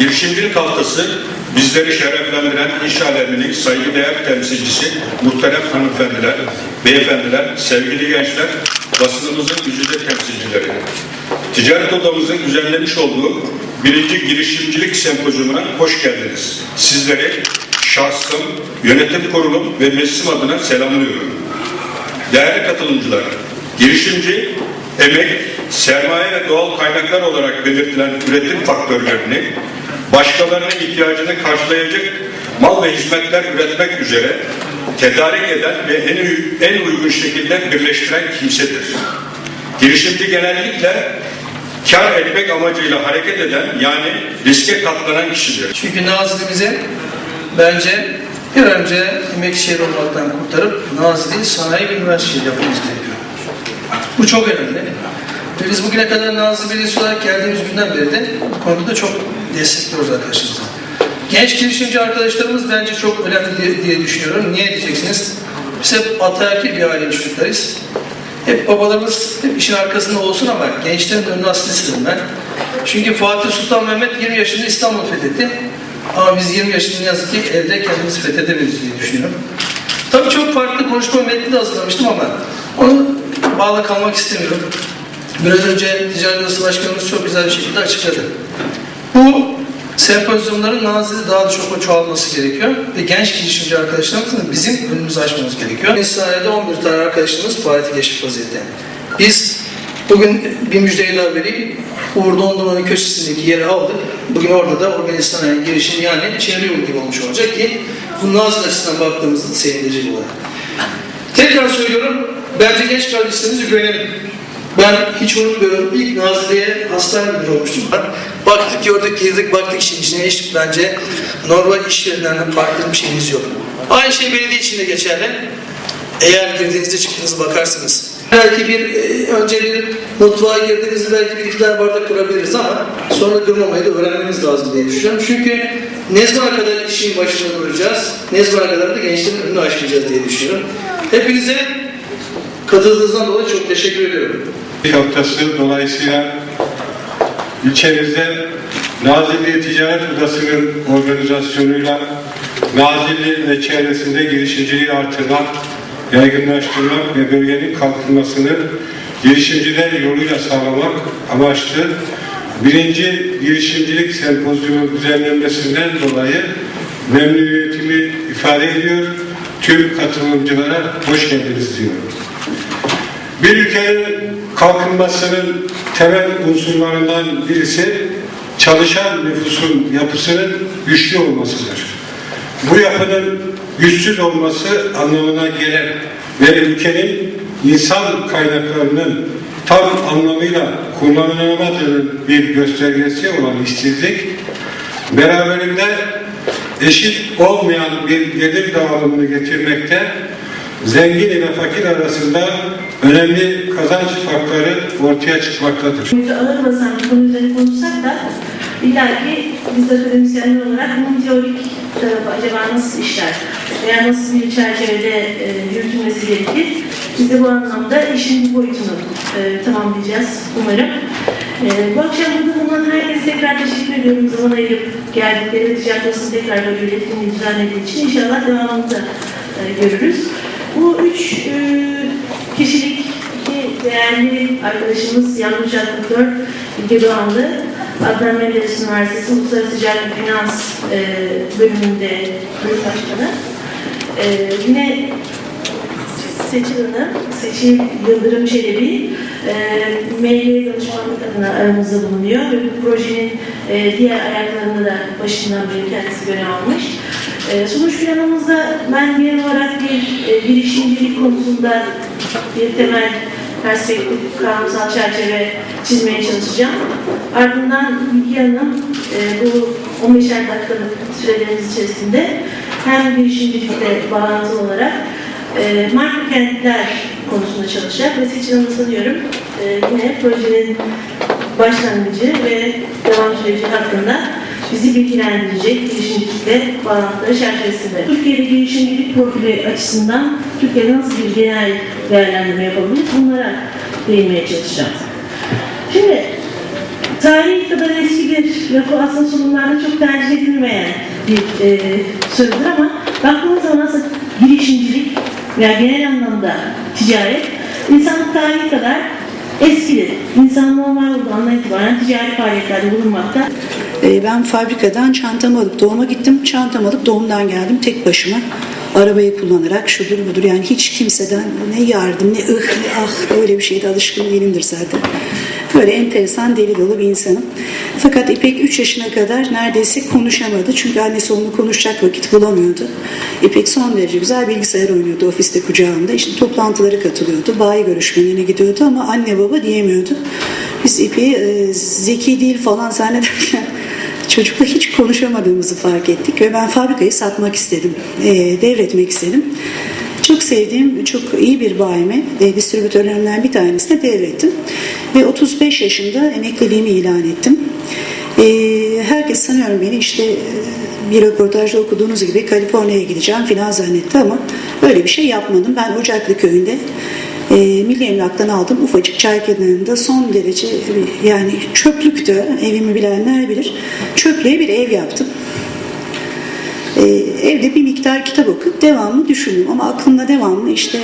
Girişimcilik haftası bizleri şereflendiren iş aleminin saygıdeğer temsilcisi muhterem hanımefendiler, beyefendiler, sevgili gençler, basınımızın güzide temsilcileri. Ticaret odamızın düzenlemiş olduğu birinci girişimcilik sempozyumuna hoş geldiniz. Sizleri şahsım, yönetim kurulum ve meclisim adına selamlıyorum. Değerli katılımcılar, girişimci, emek, sermaye ve doğal kaynaklar olarak belirtilen üretim faktörlerini başkalarının ihtiyacını karşılayacak mal ve hizmetler üretmek üzere tedarik eden ve en, en uygun şekilde birleştiren kimsedir. Girişimci genellikle kar etmek amacıyla hareket eden yani riske katlanan kişidir. Çünkü Nazilli'mizi bence bir önce emek şehri olmaktan kurtarıp Nazilli sanayi bir üniversite yapmamız gerekiyor. Bu çok önemli. Ve biz bugüne kadar Nazilli Belediyesi olarak geldiğimiz günden beri de bu konuda çok destekliyoruz arkadaşlarımızı. Genç girişimci arkadaşlarımız bence çok önemli diye, diye düşünüyorum. Niye diyeceksiniz? Biz hep ataerkil bir ailenin çocuklarıyız. Hep babalarımız hep işin arkasında olsun ama gençlerin önünü aslında ben. Çünkü Fatih Sultan Mehmet 20 yaşında İstanbul fethetti. Ama biz 20 yaşında yazık ki evde kendimizi fethedemiyoruz diye düşünüyorum. Tabii çok farklı konuşma metni de hazırlamıştım ama onu bağlı kalmak istemiyorum. Biraz önce Ticaret Odası Başkanımız çok güzel bir şekilde açıkladı. Bu sempozyumların nazili daha da çok çoğalması gerekiyor ve genç girişimci arkadaşlarımızın da bizim önümüzü açmamız gerekiyor. İsrail'de 11 tane arkadaşımız faaliyete geçmiş vaziyette. Biz bugün bir müjdeyi daha vereyim. Uğur Dondurma'nın köşesindeki yeri aldık. Bugün orada da organize sanayi girişim yani çevre gibi olmuş olacak ki bu nazil açısından baktığımızda sevindirici olarak. Tekrar söylüyorum, bence genç kardeşlerimize güvenelim. Ben hiç unutmuyorum, ilk Nazilli'ye hastane müdürü olmuştum. Baktık, gördük, girdik, baktık işin içine hiç bence normal iş yerlerinden farklı bir şeyimiz yok. Aynı şey belediye için de geçerli. Eğer girdiğinizde çıktığınızda bakarsınız. Belki bir, e, önce bir mutfağa girdiğinizde belki bir iki bardak kırabiliriz ama sonra kırmamayı da öğrenmemiz lazım diye düşünüyorum. Çünkü ne zamana kadar işin başında duracağız, ne zamana kadar da gençlerin önünü açmayacağız diye düşünüyorum. Hepinize katıldığınızdan dolayı çok teşekkür ediyorum. haftası dolayısıyla ilçemizde Nazilli Ticaret Odası'nın organizasyonuyla Nazilli ve çevresinde girişimciliği artırmak, yaygınlaştırmak ve bölgenin kalkınmasını girişimciler yoluyla sağlamak amaçlı birinci girişimcilik sempozyumu düzenlenmesinden dolayı memnuniyetimi ifade ediyor. Tüm katılımcılara hoş geldiniz diyorum. Bir ülkenin kalkınmasının temel unsurlarından birisi çalışan nüfusun yapısının güçlü olmasıdır. Bu yapının güçsüz olması anlamına gelen ve ülkenin insan kaynaklarının tam anlamıyla kullanılamadığının bir göstergesi olan işsizlik, beraberinde eşit olmayan bir gelir dağılımını getirmekte, zengin ile fakir arasında önemli kazanç farkları ortaya çıkmaktadır. Konuyu ağır basan bir konu üzerine konuşsak da illa ki biz akademisyenler olarak bunun teorik tarafı acaba nasıl işler veya nasıl bir çerçevede e, yürütülmesi gerekir. Biz de bu anlamda işin bu boyutunu e, tamamlayacağız umarım. E, bu akşam burada bulunan herkese tekrar teşekkür ediyorum. Zaman ayırıp geldikleri ticaret odasını tekrar böyle bir düzenlediği için inşallah devamını da e, görürüz. Bu üç e, kişilik iki değerli arkadaşımız Yanlış Doktor Bilge Doğanlı, Adnan Menderes Üniversitesi Uluslararası Ticaret Finans e, bölümünde bölüm başkanı. E, yine Seçil Hanım, Seçil Yıldırım Çelebi, e, ML danışmanlık adına aramızda bulunuyor ve bu projenin e, diğer ayaklarında da başından beri kendisi görev almış. E, sonuç planımızda ben genel olarak bir e, girişimcilik konusunda bir temel perspektif, kavramsal çerçeve çizmeye çalışacağım. Ardından Bilgi Hanım e, bu 15'er dakikalık sürelerimiz içerisinde hem girişimcilikle bağlantılı olarak e, marka kentler konusunda çalışacak ve Seçil Hanım'ı sanıyorum e, yine projenin başlangıcı ve devam süreci hakkında bizi bilgilendirecek girişimcilikle bağlantıları çerçevesinde. Türkiye'de girişimcilik profili açısından Türkiye'de nasıl bir genel değerlendirme yapabiliriz? Bunlara değinmeye çalışacağım. Şimdi Tarihi kadar eski bir lafı aslında sunumlarda çok tercih edilmeyen bir e, sözdür ama baktığımız zaman aslında girişimcilik veya genel anlamda ticaret insanlık tarihi kadar eskidir. İnsan normal olduğu andan itibaren ticari faaliyetlerde bulunmakta. Ee, Ben fabrikadan çantamı alıp doğuma gittim. Çantamı alıp doğumdan geldim tek başıma. Arabayı kullanarak şudur budur yani hiç kimseden ne yardım ne ıh ne ah öyle bir şeyde alışkın değilimdir zaten. Böyle enteresan deli dolu bir insanım. Fakat İpek 3 yaşına kadar neredeyse konuşamadı. Çünkü annesi onunla konuşacak vakit bulamıyordu. İpek son derece güzel bilgisayar oynuyordu ofiste kucağımda. İşte toplantılara katılıyordu. Bayi görüşmelerine gidiyordu ama anne baba diyemiyordu. Biz İpek'i e, zeki değil falan zannederken çocukla hiç konuşamadığımızı fark ettik ve ben fabrikayı satmak istedim, e, devretmek istedim. Çok sevdiğim, çok iyi bir bayime, e, distribütörlerinden bir tanesine devrettim. Ve 35 yaşında emekliliğimi ilan ettim. E, herkes sanıyorum beni işte e, bir röportajda okuduğunuz gibi Kaliforniya'ya gideceğim filan zannetti ama öyle bir şey yapmadım. Ben Ocaklı köyünde Milli Emlak'tan aldım ufacık çay kenarında son derece yani çöplüktü evimi bilenler bilir çöplüğe bir ev yaptım e, evde bir miktar kitap okup devamlı düşündüm ama aklımda devamlı işte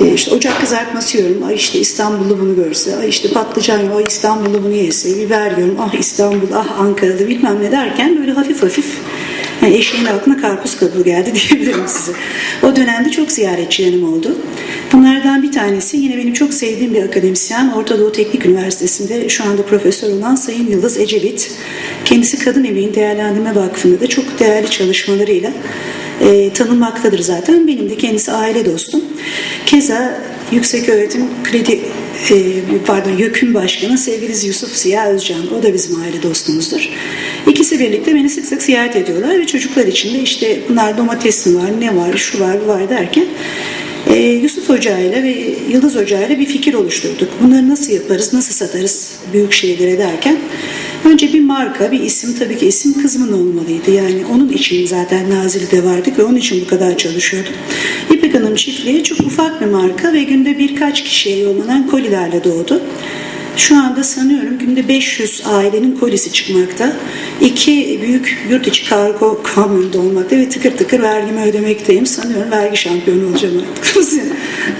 e, işte ocak kızartması yiyorum. Ay işte İstanbullu bunu görse. Ay işte patlıcan yiyor. Ay İstanbullu bunu yese. Biber yiyorum. Ah İstanbul, ah Ankaralı bilmem ne derken böyle hafif hafif yani eşeğin aklına karpuz kabuğu geldi diyebilirim size. O dönemde çok ziyaretçi yanım oldu. Bunlardan bir tanesi yine benim çok sevdiğim bir akademisyen. Orta Doğu Teknik Üniversitesi'nde şu anda profesör olan Sayın Yıldız Ecevit. Kendisi Kadın Emeğin Değerlendirme Vakfı'nda da çok değerli çalışmalarıyla e, tanınmaktadır zaten. Benim de kendisi aile dostum. Keza Yüksek Öğretim Kredi pardon YÖK'ün başkanı sevgili Yusuf Ziya Özcan. O da bizim aile dostumuzdur. İkisi birlikte beni sık sık ziyaret ediyorlar ve çocuklar için de işte bunlar domates mi var, ne var, şu var, bu var derken e, Yusuf Hoca ile ve Yıldız Hoca ile bir fikir oluşturduk. Bunları nasıl yaparız, nasıl satarız büyük şeylere derken önce bir marka, bir isim tabii ki isim kızımın olmalıydı. Yani onun için zaten Nazilli'de vardık ve onun için bu kadar çalışıyordum. İpek Hanım çiftliği çok ufak bir marka ve günde birkaç kişiye yollanan kolilerle doğdu. Şu anda sanıyorum günde 500 ailenin kolisi çıkmakta. İki büyük yurt içi kargo kamyonunda olmakta ve tıkır tıkır vergimi ödemekteyim. Sanıyorum vergi şampiyonu olacağım artık.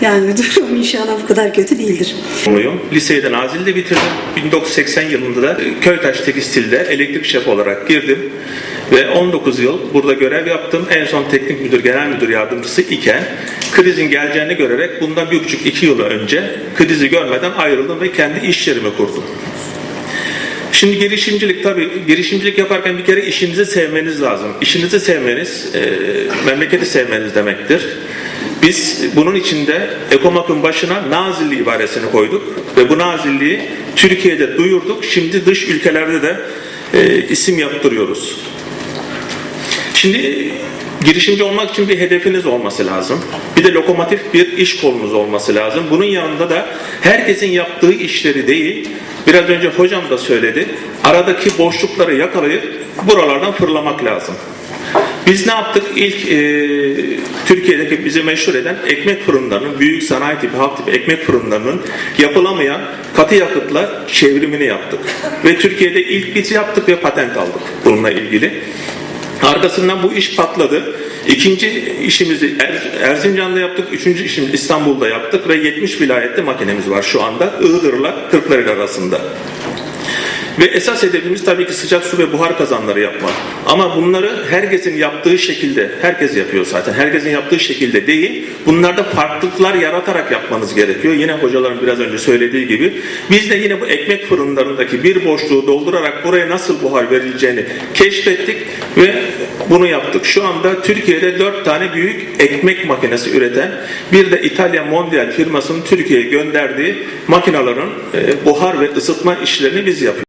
Yani durum inşallah bu kadar kötü değildir. Oluyorum. Liseyi de Nazilli'de bitirdim. 1980 yılında da Köytaş Tekstil'de elektrik şef olarak girdim. Ve 19 yıl burada görev yaptım. En son teknik müdür, genel müdür yardımcısı iken krizin geleceğini görerek bundan bir buçuk iki yıl önce krizi görmeden ayrıldım ve kendi iş yerimi kurdum. Şimdi girişimcilik tabii girişimcilik yaparken bir kere işinizi sevmeniz lazım. İşinizi sevmeniz e, memleketi sevmeniz demektir. Biz bunun içinde Ekomak'ın başına Nazilli ibaresini koyduk ve bu Nazilli'yi Türkiye'de duyurduk. Şimdi dış ülkelerde de e, isim yaptırıyoruz. Şimdi girişimci olmak için bir hedefiniz olması lazım. Bir de lokomotif bir iş kolunuz olması lazım. Bunun yanında da herkesin yaptığı işleri değil, biraz önce hocam da söyledi, aradaki boşlukları yakalayıp buralardan fırlamak lazım. Biz ne yaptık? İlk e, Türkiye'deki bizi meşhur eden ekmek fırınlarının, büyük sanayi tipi, halk tipi ekmek fırınlarının yapılamayan katı yakıtla çevrimini yaptık. Ve Türkiye'de ilk biz yaptık ve patent aldık bununla ilgili. Arkasından bu iş patladı. İkinci işimizi Er- Erzincan'da yaptık. Üçüncü işimizi İstanbul'da yaptık ve 70 vilayette makinemiz var şu anda. Iğdır'la Kırklareli arasında. Ve esas hedefimiz tabii ki sıcak su ve buhar kazanları yapmak. Ama bunları herkesin yaptığı şekilde, herkes yapıyor zaten, herkesin yaptığı şekilde değil, bunlarda farklılıklar yaratarak yapmanız gerekiyor. Yine hocaların biraz önce söylediği gibi, biz de yine bu ekmek fırınlarındaki bir boşluğu doldurarak buraya nasıl buhar verileceğini keşfettik ve bunu yaptık. Şu anda Türkiye'de dört tane büyük ekmek makinesi üreten, bir de İtalya Mondial firmasının Türkiye'ye gönderdiği makinaların e, buhar ve ısıtma işlerini biz yapıyoruz.